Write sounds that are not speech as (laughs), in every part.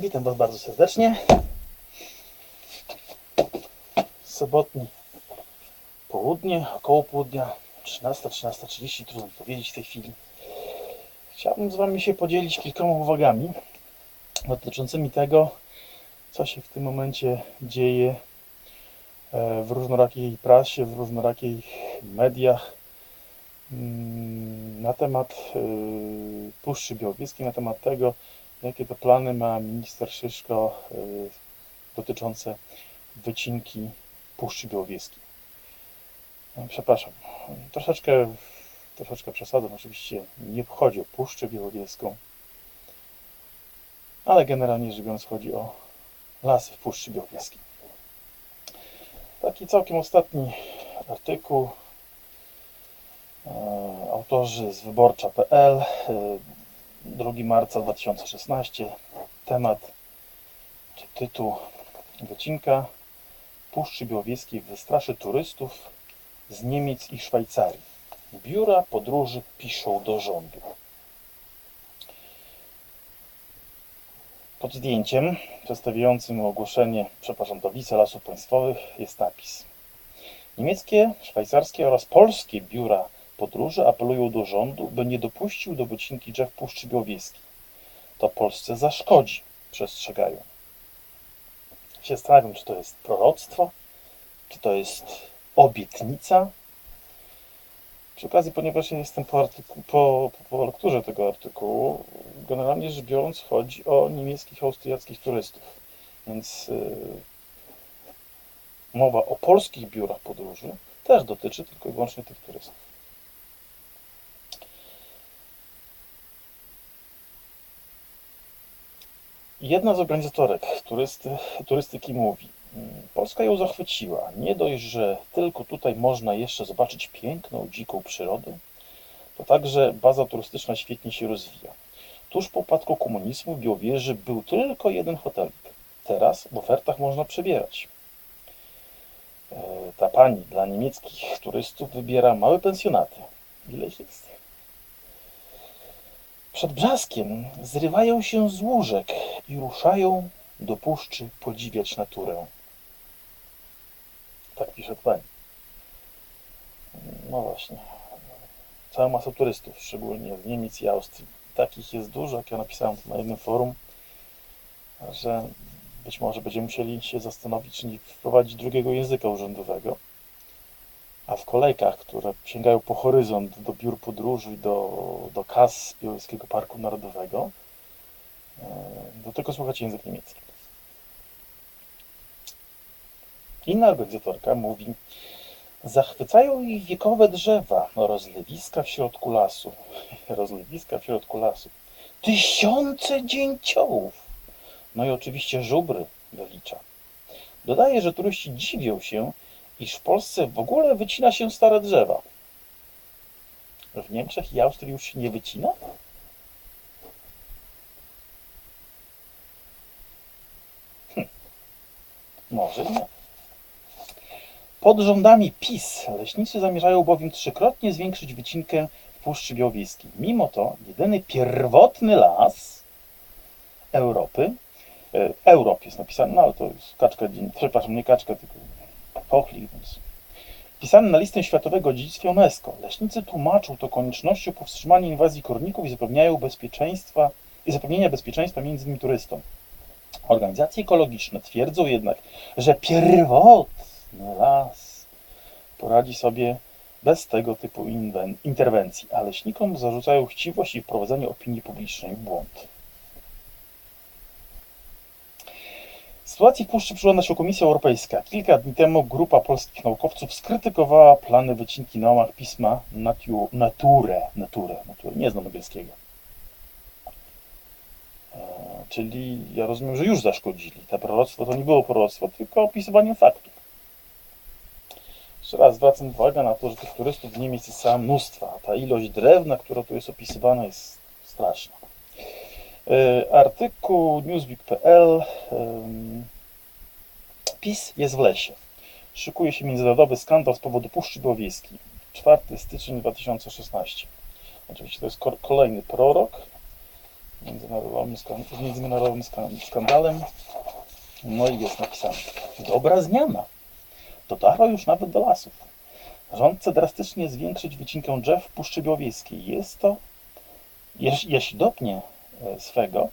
Witam Was bardzo serdecznie. Sobotni południe, około południa, 13, 13.30, trudno powiedzieć w tej chwili. Chciałbym z Wami się podzielić kilkoma uwagami dotyczącymi tego, co się w tym momencie dzieje e, w różnorakiej prasie, w różnorakich mediach mm, na temat e, Puszczy Białowieskiej, na temat tego, jakie to plany ma minister Szyszko y, dotyczące wycinki Puszczy Białowieskiej. No, Przepraszam, troszeczkę, troszeczkę przesadą. Oczywiście nie chodzi o Puszczę Białowieską, ale generalnie rzecz biorąc chodzi o lasy w Puszczy Białowieskiej. Taki całkiem ostatni artykuł. E, Autorzy z wyborcza.pl e, 2 marca 2016. Temat czy tytuł wycinka Puszczy Białowieskiej wystraszy turystów z Niemiec i Szwajcarii. Biura podróży piszą do rządu. Pod zdjęciem przedstawiającym ogłoszenie, przepraszam, do Wicelasów Państwowych jest napis. Niemieckie, szwajcarskie oraz polskie biura podróży apelują do rządu, by nie dopuścił do wycinki drzew Puszczy Białowieskiej. To Polsce zaszkodzi, przestrzegają. Się zastanawiam, czy to jest proroctwo, czy to jest obietnica. Przy okazji, ponieważ ja jestem po, artyku, po, po lekturze tego artykułu, generalnie rzecz biorąc chodzi o niemieckich, austriackich turystów. Więc yy, mowa o polskich biurach podróży też dotyczy tylko i wyłącznie tych turystów. Jedna z organizatorek turysty, turystyki mówi, "Mm, Polska ją zachwyciła. Nie dość, że tylko tutaj można jeszcze zobaczyć piękną, dziką przyrodę, to także baza turystyczna świetnie się rozwija. Tuż po upadku komunizmu w Białowieży był tylko jeden hotelik. Teraz w ofertach można przebierać. E, Ta pani dla niemieckich turystów wybiera małe pensjonaty. Ileś jest? Przed brzaskiem zrywają się z łóżek i ruszają do puszczy podziwiać naturę. Tak pisze pani. No właśnie. Cała masa turystów, szczególnie z Niemiec i Austrii. Takich jest dużo, jak ja napisałem to na jednym forum, że być może będziemy musieli się zastanowić, czy nie wprowadzić drugiego języka urzędowego. A w kolejkach, które sięgają po horyzont do biur podróży do, do kas Białowieskiego Parku Narodowego, e, do tego słuchać język niemiecki. Inna organizatorka mówi, zachwycają ich wiekowe drzewa, rozlewiska w środku lasu. (laughs) Rozlewiska w środku lasu. Tysiące dzięciołów. No i oczywiście żubry wylicza. Dodaje, że turyści dziwią się, iż w Polsce w ogóle wycina się stare drzewa. W Niemczech i Austrii już się nie wycina? Hm. Może nie. Pod rządami PiS leśnicy zamierzają bowiem trzykrotnie zwiększyć wycinkę w Puszczy Białowieskiej. Mimo to jedyny pierwotny las Europy, e, Europ jest napisane, no ale to jest kaczka, przepraszam, nie kaczka, tylko pochlik, więc Wpisany na listę Światowego Dziedzictwa UNESCO. Leśnicy tłumaczą to koniecznością powstrzymania inwazji korników i zapewniają bezpieczeństwa i zapewnienia bezpieczeństwa między innymi turystom. Organizacje ekologiczne twierdzą jednak, że pierwotny las poradzi sobie bez tego typu interwencji, a leśnikom zarzucają chciwość i wprowadzenie opinii publicznej w błąd. Sytuacji w Puszczy przygląda się Komisja Europejska. Kilka dni temu grupa polskich naukowców skrytykowała plany wycinki na łamach pisma Natiu- Nature. Nature, Nature, nie znam angielskiego. E, czyli ja rozumiem, że już zaszkodzili. To proroctwo to nie było proroctwo, tylko opisywanie faktów. Jeszcze raz zwracam uwagę na to, że tych turystów w Niemiec jest cała mnóstwa. Ta ilość drewna, która tu jest opisywana, jest straszna. E, Artykuł newsweek.pl PiS jest w lesie. Szykuje się międzynarodowy skandal z powodu Puszczy Białowieskiej. 4 styczeń 2016. Oczywiście to jest ko- kolejny prorok. z międzynarodowym skan- skandalem. No i jest napisane. Dobra zmiana. Dotarła już nawet do lasów. Rząd chce drastycznie zwiększyć wycinkę drzew w Puszczy Białowieskiej. Jest to, jeśli dopnie swego,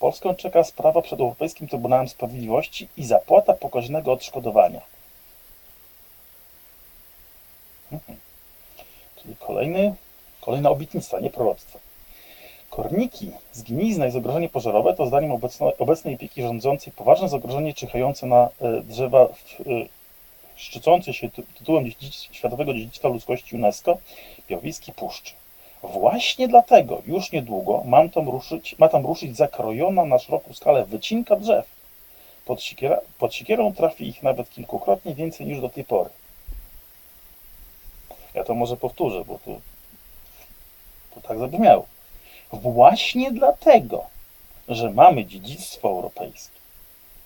Polskę czeka sprawa przed Europejskim Trybunałem Sprawiedliwości i zapłata pokaźnego odszkodowania. Mhm. Czyli kolejny, kolejna obietnica, nie proroctwo. Korniki, zgnilizna i zagrożenie pożarowe to zdaniem obecno, obecnej opieki rządzącej poważne zagrożenie czyhające na e, drzewa w, e, szczycące się ty- tytułem Światowego Dziedzictwa Ludzkości UNESCO Białowieskiej Puszczy. Właśnie dlatego już niedługo mam tam ruszyć, ma tam ruszyć zakrojona na szeroką skalę wycinka drzew. Pod, siekiera, pod siekierą trafi ich nawet kilkukrotnie więcej niż do tej pory. Ja to może powtórzę, bo tu, tu tak zabrzmiało. Właśnie dlatego, że mamy dziedzictwo europejskie,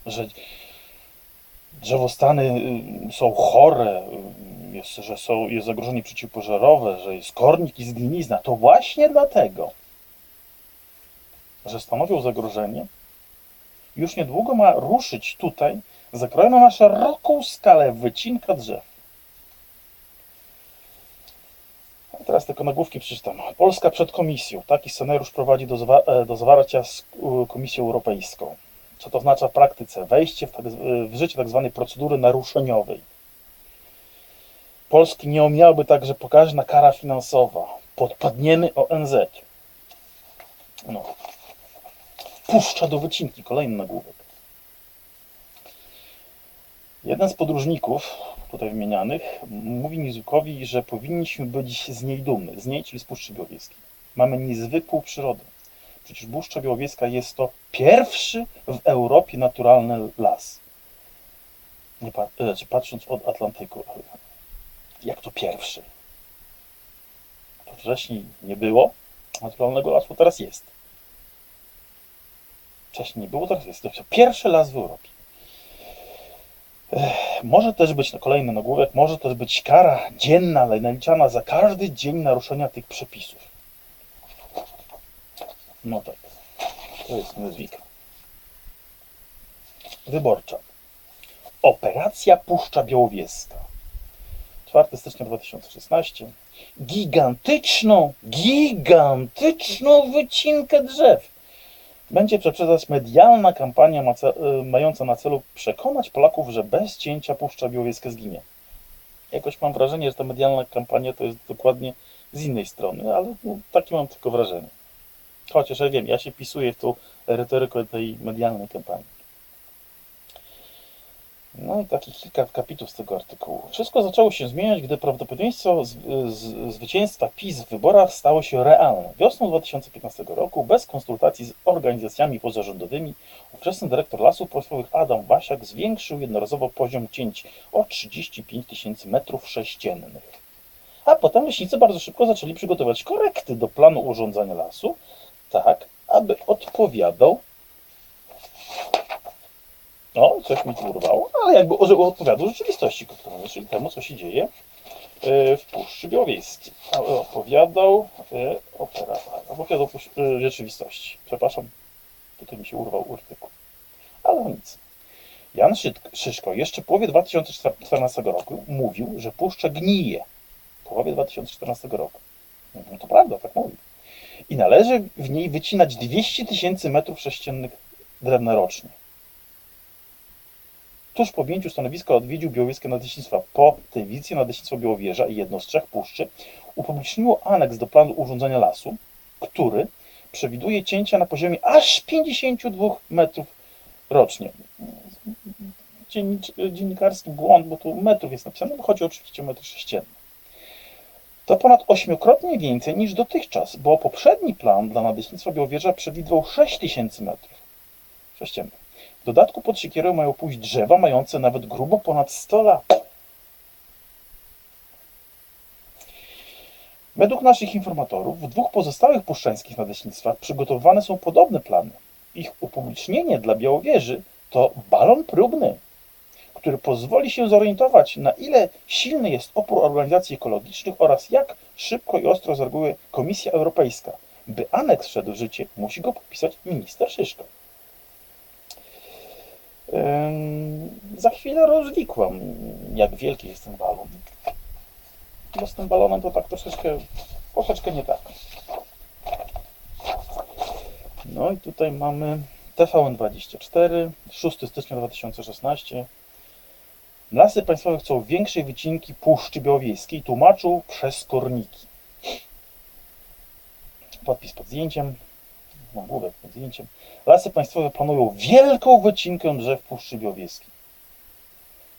że drzewostany y, są chore, y, jest, że są, jest zagrożenie przeciwpożarowe, że jest kornik i zgnilizna, to właśnie dlatego, że stanowią zagrożenie, już niedługo ma ruszyć tutaj zakrojona na szeroką skalę wycinka drzew. A teraz tylko nagłówki przeczytam. Polska przed komisją. Taki scenariusz prowadzi do, zwa- e, do zawarcia z e, Komisją Europejską. Co to oznacza w praktyce? Wejście w, tak, z- w życie tak zwanej procedury naruszeniowej. Polski nie omijałaby także pokaźna kara finansowa. Podpadniemy ONZ. No. Puszcza do wycinki. Kolejny nagłówek. Jeden z podróżników, tutaj wymienianych, mówi Nizukowi, że powinniśmy być z niej dumny, z niej, czyli z Puszczy Białowieskiej. Mamy niezwykłą przyrodę. Przecież Puszcza Białowieska jest to pierwszy w Europie naturalny las. Nie znaczy, patrząc od Atlantyku, jak to pierwszy? To wcześniej nie było naturalnego lasu, teraz jest. Wcześniej nie było, teraz jest. To pierwszy las w Europie. Może też być kolejny nagłówek, może też być kara dzienna, naliczana za każdy dzień naruszenia tych przepisów. No tak, to jest nazwisko. Wyborcza. Operacja Puszcza Białowieska. 4 stycznia 2016. Gigantyczną, gigantyczną wycinkę drzew będzie przeprowadzać medialna kampania y, mająca na celu przekonać Polaków, że bez cięcia Puszcza Białowieska zginie. Jakoś mam wrażenie, że ta medialna kampania to jest dokładnie z innej strony, ale no, takie mam tylko wrażenie. Chociaż ja wiem, ja się pisuję w tą retorykę tej medialnej kampanii. No i takich kilka kapitów z tego artykułu. Wszystko zaczęło się zmieniać, gdy prawdopodobieństwo z, z, zwycięstwa PiS w wyborach stało się realne. Wiosną 2015 roku, bez konsultacji z organizacjami pozarządowymi, ówczesny dyrektor Lasów Państwowych Adam Wasiak zwiększył jednorazowo poziom cięć o 35 tysięcy metrów sześciennych. A potem leśnicy bardzo szybko zaczęli przygotować korekty do planu urządzania lasu, tak aby odpowiadał no, coś mi tu urwało, ale jakby odpowiadał rzeczywistości, czyli temu, co się dzieje e, w Puszczy Białowieskiej. E, Opowiadał e, opera, opowiadał pusz- e, rzeczywistości. Przepraszam, tutaj mi się urwał artykuł. Ale nic. Jan Szyszko jeszcze w połowie 2014 roku mówił, że puszcza gnije. W połowie 2014 roku. No to prawda, tak mówił. I należy w niej wycinać 200 tysięcy metrów sześciennych drewna rocznie. Tuż po objęciu stanowiska odwiedził Białowieskie Nadleśnictwa. Po tej wizycie Nadleśnictwo Białowieża i jedno z trzech puszczy upubliczniło aneks do planu urządzenia lasu, który przewiduje cięcia na poziomie aż 52 metrów rocznie. Dziennikarski błąd, bo tu metrów jest napisane, bo chodzi oczywiście o metry sześcienne. To ponad ośmiokrotnie więcej niż dotychczas, bo poprzedni plan dla Nadleśnictwa Białowieża przewidywał 6000 metrów sześciennych. Dodatku pod siekierę mają pójść drzewa mające nawet grubo ponad 100 lat. Według naszych informatorów w dwóch pozostałych puszczańskich nadleśnictwach przygotowywane są podobne plany. Ich upublicznienie dla Białowieży to balon próbny, który pozwoli się zorientować, na ile silny jest opór organizacji ekologicznych oraz jak szybko i ostro zareaguje Komisja Europejska. By aneks wszedł w życie, musi go podpisać minister Szyszko. Za chwilę rozwikłam, jak wielki jest ten balon. Bo z tym balonem to tak troszeczkę, troszeczkę nie tak. No i tutaj mamy TVN24, 6 stycznia 2016. Lasy Państwowe chcą większej wycinki Puszczy Białowieskiej, tłumaczył przez korniki. Podpis pod zdjęciem, pod zdjęciem. Lasy Państwowe planują wielką wycinkę drzew Puszczy Białowieskiej.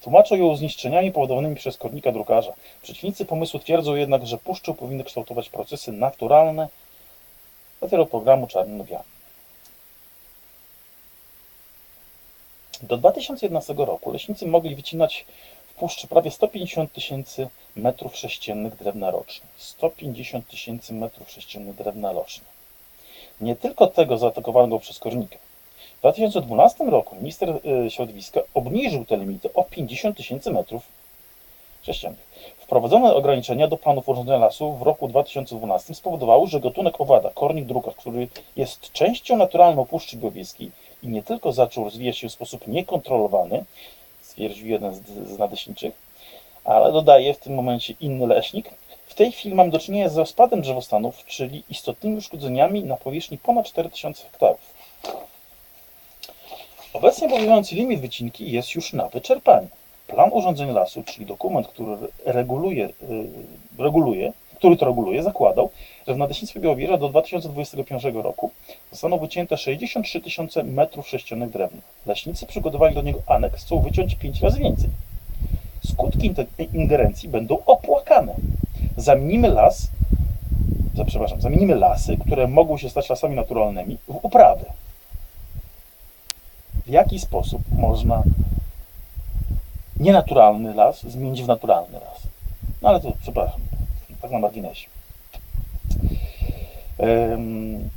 Tłumaczą ją zniszczeniami powodowanymi przez kornika drukarza. Przeciwnicy pomysłu twierdzą jednak, że puszczę powinny kształtować procesy naturalne dlatego programu czarno-białym. Do 2011 roku leśnicy mogli wycinać w puszczy prawie 150 tysięcy metrów sześciennych drewna rocznie. 150 tysięcy metrów sześciennych drewna rocznie. Nie tylko tego zaatakowanego przez kornika. W 2012 roku minister y, środowiska obniżył te limity o 50 tysięcy metrów sześciennych. Wprowadzone ograniczenia do planów urządzenia lasu w roku 2012 spowodowały, że gatunek owada, kornik drukarz, który jest częścią naturalną Puszczy Białowieskiej i nie tylko zaczął rozwijać się w sposób niekontrolowany, stwierdził jeden z, z nadleśniczych, ale dodaje w tym momencie inny leśnik. Tej chwili mam do czynienia z rozpadem drzewostanów, czyli istotnymi uszkodzeniami na powierzchni ponad 4000 hektarów. Obecnie obowiązujący limit wycinki jest już na wyczerpaniu. Plan urządzenia lasu, czyli dokument, który reguluje, y, reguluje który to reguluje, zakładał, że w Nadleśnictwie Białowieża do 2025 roku zostaną wycięte 63 tysiące metrów sześciennych drewna. Leśnicy przygotowali do niego aneks, chcą wyciąć 5 razy więcej. Skutki ingerencji będą opłakane. Zamienimy las, za, przepraszam, zamienimy lasy, które mogą się stać lasami naturalnymi, w uprawy. W jaki sposób można nienaturalny las zmienić w naturalny las? No ale to, przepraszam, tak na marginesie. Em,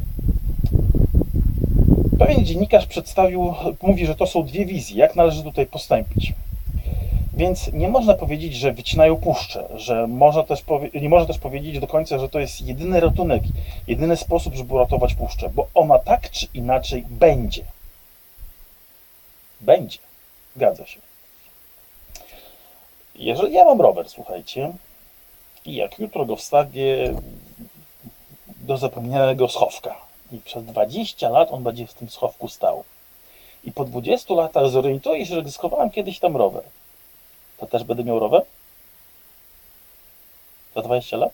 Pewien dziennikarz przedstawił, mówi, że to są dwie wizje, jak należy tutaj postąpić. Więc nie można powiedzieć, że wycinają puszczę, że można też nie można też powiedzieć do końca, że to jest jedyny ratunek, jedyny sposób, żeby uratować puszczę, bo ona tak czy inaczej będzie. Będzie. Zgadza się. Jeżeli ja mam rower, słuchajcie, i jak jutro go wstawię do zapomnianego schowka i przez 20 lat on będzie w tym schowku stał i po 20 latach zorientuję się, że schowałem kiedyś tam rower, to też będę miał rower? Za 20 lat?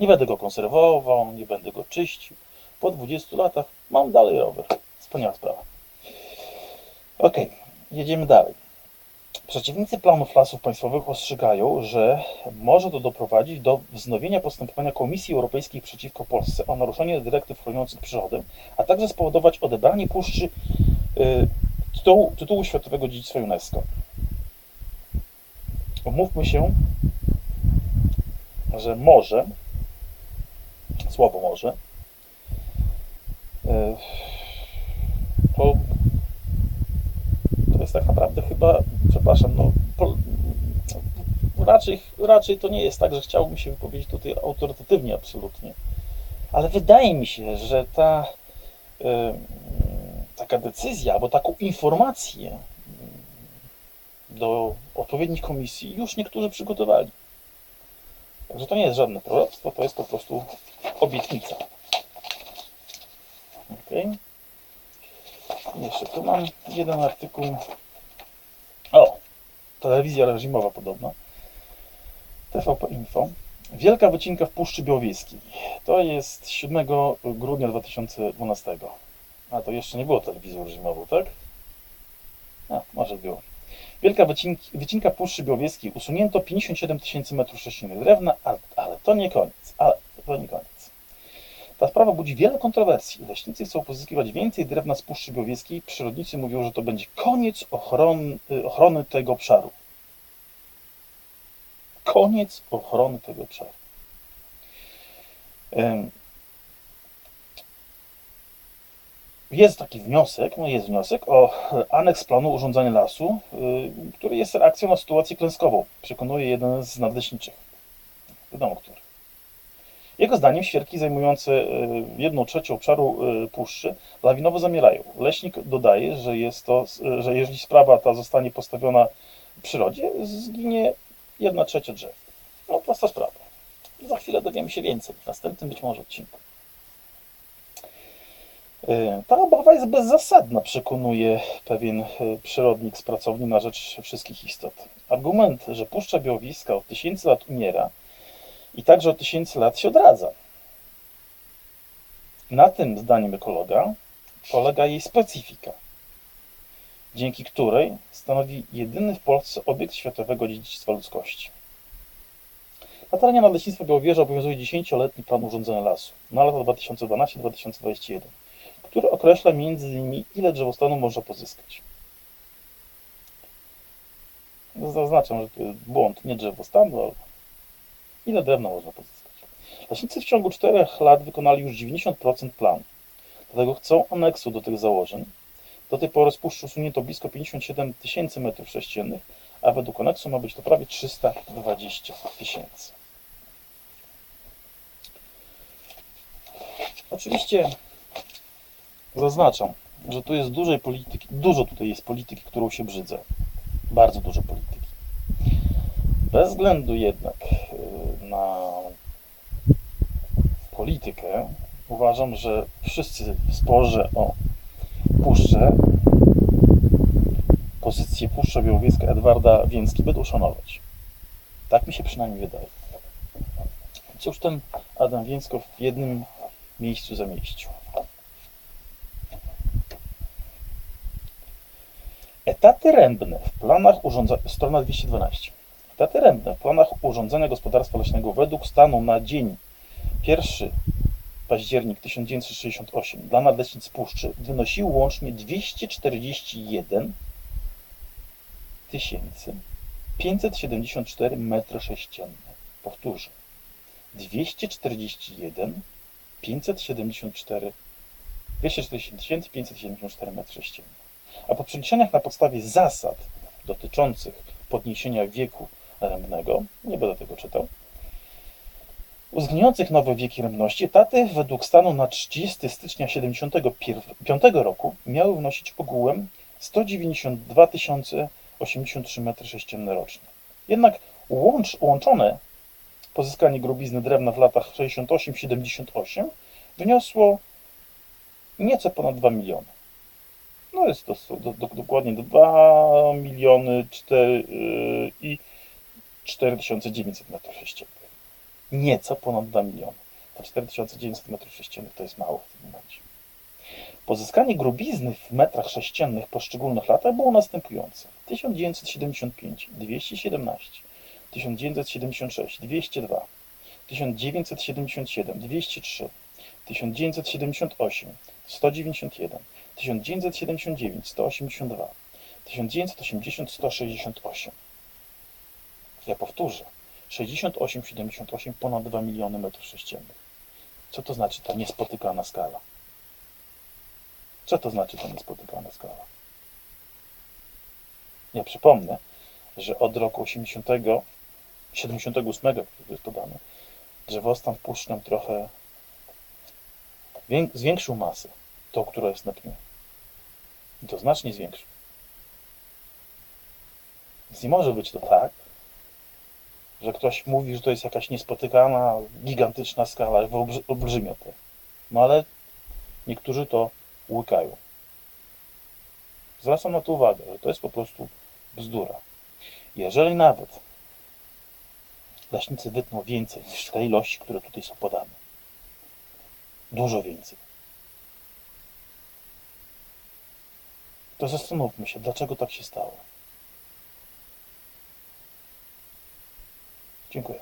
Nie będę go konserwował, nie będę go czyścił. Po 20 latach mam dalej rower. Wspaniała sprawa. Ok, jedziemy dalej. Przeciwnicy planów lasów państwowych ostrzegają, że może to doprowadzić do wznowienia postępowania Komisji Europejskiej przeciwko Polsce o naruszenie dyrektyw chroniących przyrodę, a także spowodować odebranie puszczy y, tytułu, tytułu Światowego Dziedzictwa UNESCO. Umówmy się, że może, słowo może, y, to to jest tak naprawdę chyba, przepraszam, no, po, raczej, raczej to nie jest tak, że chciałbym się wypowiedzieć tutaj autorytatywnie absolutnie, ale wydaje mi się, że ta y, taka decyzja albo taką informację do odpowiednich komisji już niektórzy przygotowali. Także to nie jest żadne proroctwo, to jest po prostu obietnica. Okay. Jeszcze tu mam jeden artykuł. O, telewizja reżimowa podobno. TVP Info. Wielka wycinka w Puszczy Białowieskiej. To jest 7 grudnia 2012. A to jeszcze nie było telewizją reżimową, tak? A, może było. Wielka wycinki, wycinka Puszczy Białowieskiej. Usunięto 57 tysięcy metrów sześciennych drewna, ale, ale to nie koniec. Ale to nie koniec. Ta sprawa budzi wiele kontrowersji. Leśnicy chcą pozyskiwać więcej drewna z Puszczy Białowieskiej. Przyrodnicy mówią, że to będzie koniec ochrony, ochrony tego obszaru. Koniec ochrony tego obszaru. Jest taki wniosek, no jest wniosek o aneks planu urządzania lasu, y, który jest reakcją na sytuację klęskową, przekonuje jeden z nadleśniczych. Wiadomo, który. Jego zdaniem świerki zajmujące e, jedną trzecią obszaru e, puszczy lawinowo zamierają. Leśnik dodaje, że jest to, że jeżeli sprawa ta zostanie postawiona w przyrodzie, zginie jedna trzecia drzew. No prosta sprawa. Za chwilę dowiemy się więcej, w następnym być może odcinku. E, Ta obawa jest bezzasadna, przekonuje pewien e, przyrodnik z pracowni na rzecz wszystkich istot. Argument, że Puszcza Białowieska od tysięcy lat umiera i także od tysięcy lat się odradza. Na tym, zdaniem ekologa, polega jej specyfika, dzięki której stanowi jedyny w Polsce obiekt światowego dziedzictwa ludzkości. Na terenie Nadleśnictwa Białowieża obowiązuje 10-letni plan urządzenia lasu na lata 2012-2021 który określa między innymi, ile drzewostanu można pozyskać. Zaznaczam, że to jest błąd, nie drzewostanu, ale ile drewna można pozyskać. Leśnicy w ciągu 4 lat wykonali już 90% planu. Dlatego chcą aneksu do tych założeń. Do tej pory z puszczy usunięto blisko 57 tysięcy metrów sześciennych, a według aneksu ma być to prawie 320 tysięcy. Oczywiście Zaznaczam, że tu jest dużej polityki, dużo tutaj jest polityki, którą się brzydzę. Bardzo dużo polityki. Bez względu jednak y, na politykę, uważam, że wszyscy w sporze o puszczę, pozycję Puszcza Białowieska Edwarda Więcki będą szanować. Tak mi się przynajmniej wydaje. Cóż ten Adam Więcko w jednym miejscu zamieścił. Etaty rębne w planach urządzenia, strona 212. Etaty rębne w planach urządzenia gospodarstwa leśnego według stanu na dzień 1 październik 1968 dla nadleśnic Puszczy wynosiły łącznie 241 574 m3. Powtórzę. 241 574 240 574 m3 a po przeliczeniach na podstawie zasad dotyczących podniesienia wieku rębnego, nie będę tego czytał, uwzględniających nowe wieki rębności, etaty według stanu na 30 stycznia 1975 roku miały wynosić ogółem 192 083 m3 rocznie. Jednak łącz, łączone pozyskanie grubizny drewna w latach 68-78 wyniosło nieco ponad 2 miliony. No jest to do, do, dokładnie 2 miliony 4 yy, i 4900 metrów sześciennych. Nieco ponad 2 miliony. A 4900 metrów sześciennych to jest mało w tym momencie. Pozyskanie grubizny w metrach sześciennych poszczególnych latach było następujące. 1975 217, 1976 202, 1977 203, 1978 191, 1979 182, 1980 168. Ja powtórzę. 68, 78, ponad 2 miliony metrów sześciennych. Co to znaczy ta niespotykana skala? Co to znaczy ta niespotykana skala? Ja przypomnę, że od roku 80, 78, który jest podany, drzewostan wpuszczam trochę zwiększył masę, tą, która jest na pniu. I to znacznie zwiększył. Więc nie może być to tak, że ktoś mówi, że to jest jakaś niespotykana, gigantyczna skala, olbrzymia to. No ale niektórzy to łykają. Zwracam na to uwagę, że to jest po prostu bzdura. Jeżeli nawet leśnicy wytną więcej niż te ilości, które tutaj są podane, dużo więcej, to zastanówmy się, dlaczego tak się stało. Dziękuję.